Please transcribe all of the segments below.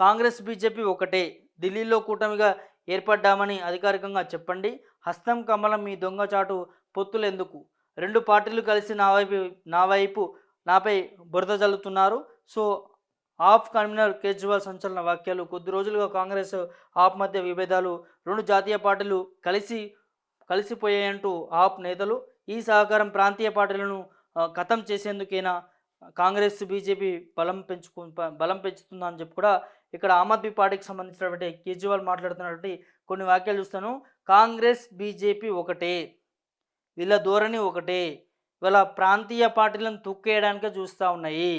Congress BJP ఒకటే. ఢిల్లీలో కూటమిగా ఏర్పడ్డామని అధికారికంగా చెప్పండి. హస్తం కమలం మీ దొంగచాటు పొత్తులు ఎందుకు రెండు పార్టీలు కలిసి నా వైపు నా వైపు నాపై బురద జల్లుతున్నారు. సో ఆప్ కన్వీనర్ కేజ్రీవాల్ సంచలన వ్యాఖ్యలు. కొద్ది రోజులుగా కాంగ్రెస్ ఆప్ మధ్య విభేదాలు. రెండు జాతీయ పార్టీలు కలిసి కలిసిపోయాయంటూ ఆప్ నేతలు. ఈ సహకారం ప్రాంతీయ పార్టీలను కథం ఖతం చేసేందుకేనా? కాంగ్రెస్ బీజేపీ బలం పెంచుకు బలం పెంచుతుందా అని చెప్పి కూడా ఇక్కడ ఆమ్ ఆద్మీ పార్టీకి సంబంధించినటువంటి కేజ్రీవాల్ మాట్లాడుతున్నటువంటి కొన్ని వ్యాఖ్యలు చూస్తాను. కాంగ్రెస్ బీజేపీ ఒకటే వీళ్ళ ధోరణి ఒకటే వీళ్ళ ప్రాంతీయ పార్టీలను తొక్కేయడానికే చూస్తూ ఉన్నాయి.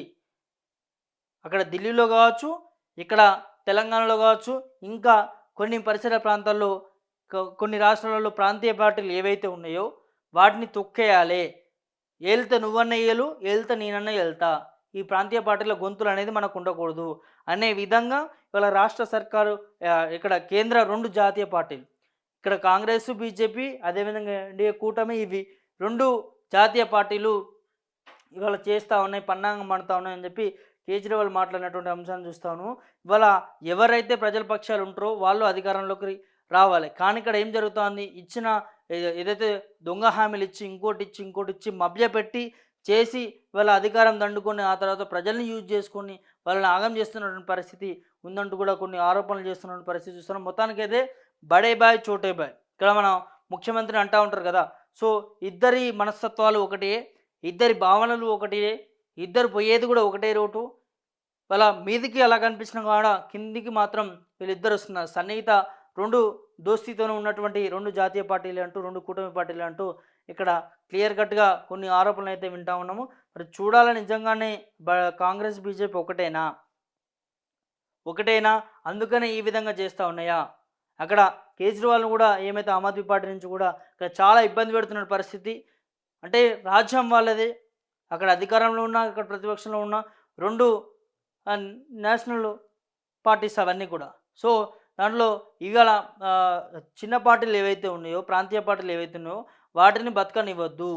అక్కడ ఢిల్లీలో కావచ్చు ఇక్కడ తెలంగాణలో కావచ్చు ఇంకా కొన్ని పరిసర ప్రాంతాల్లో కొన్ని రాష్ట్రాలలో ప్రాంతీయ పార్టీలు ఏవైతే ఉన్నాయో వాటిని తొక్కేయాలి. ఏళ్తే నువ్వన్న ఏలు ఏళ్తే నేనన్న వెళ్తా ఈ ప్రాంతీయ పార్టీల గొంతులు అనేది మనకు ఉండకూడదు. అనే విధంగా ఇవాళ రాష్ట్ర సర్కారు ఇక్కడ కేంద్ర రెండు జాతీయ పార్టీలు. ఇక్కడ కాంగ్రెస్ బీజేపీ అదేవిధంగా ఎన్డీఏ కూటమి ఇవి రెండు జాతీయ పార్టీలు ఇవాళ చేస్తూ ఉన్నాయి పన్నాంగం పడుతూ ఉన్నాయి అని చెప్పి కేజ్రీవాల్ మాట్లాడినటువంటి అంశాన్ని చూస్తాను. ఇవాళ ఎవరైతే ప్రజల పక్షాలు ఉంటారో వాళ్ళు అధికారంలోకి రావాలి. కానీ ఇక్కడ ఏం జరుగుతోంది? ఇచ్చిన ఏదైతే దొంగ హామీలు ఇచ్చి ఇంకోటి ఇచ్చి ఇంకోటి ఇచ్చి మభ్యపెట్టి చేసి వాళ్ళ అధికారం దండుకొని ఆ తర్వాత ప్రజల్ని యూజ్ చేసుకొని వాళ్ళని ఆగం చేస్తున్నటువంటి పరిస్థితి ఉందంటూ కూడా కొన్ని ఆరోపణలు చేస్తున్నటువంటి పరిస్థితి చూస్తున్నాం. మొత్తానికైతే బడే బాయ్ చోటే బాయ్. ఇక్కడ మనం ముఖ్యమంత్రిని అంటూ ఉంటారు కదా. సో ఇద్దరి మనస్తత్వాలు ఒకటే ఇద్దరి భావనలు ఒకటే ఇద్దరు పోయేది కూడా ఒకటే రోటు వాళ్ళ మీదికి అలా కనిపించిన కాడ కిందికి మాత్రం వీళ్ళిద్దరు వస్తున్నారు. సన్నిహిత రెండు దోస్తీతోనే ఉన్నటువంటి రెండు జాతీయ పార్టీలు అంటూ రెండు కూటమి పార్టీలు అంటూ ఇక్కడ క్లియర్ కట్గా కొన్ని ఆరోపణలు అయితే వింటా ఉన్నాము. మరి చూడాలని నిజంగానే బ- కాంగ్రెస్ బీజేపీ ఒకటేనా? ఒకటేనా? అందుకనే ఈ విధంగా చేస్తూ ఉన్నాయా? అక్కడ కేజ్రీవాల్ను కూడా ఏమైతే ఆమ్ ఆద్మీ పార్టీ నుంచి కూడా ఇక్కడ చాలా ఇబ్బంది పెడుతున్న పరిస్థితి. అంటే రాజ్యం వాళ్ళదే. అక్కడ అధికారంలో ఉన్న ఇక్కడ ప్రతిపక్షంలో ఉన్న రెండు నేషనల్ పార్టీస్ అవన్నీ కూడా. సో దాంట్లో ఇవాళ చిన్న పార్టీలు ఏవైతే ఉన్నాయో ప్రాంతీయ పార్టీలు ఏవైతే ఉన్నాయో వాటిని బతకనివ్వద్దు.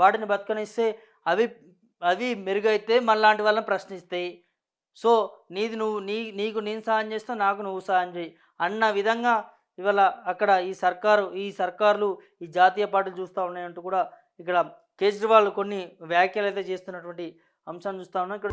వాటిని బతకనిస్తే అవి అవి మెరుగైతే మళ్ళాంటి వాళ్ళని ప్రశ్నిస్తాయి. సో నీది నువ్వు నీ నీకు నేను సహాయం చేస్తావు నాకు నువ్వు సహాయం చేయి అన్న విధంగా ఇవాళ అక్కడ ఈ సర్కారు ఈ సర్కార్లు ఈ జాతీయ పార్టీలు చూస్తూ ఉన్నాయంటూ కూడా ఇక్కడ కేజ్రీవాల్ కొన్ని వ్యాఖ్యలు అయితే చేస్తున్నటువంటి అంశాన్ని చూస్తూ ఉన్నాం. ఇక్కడ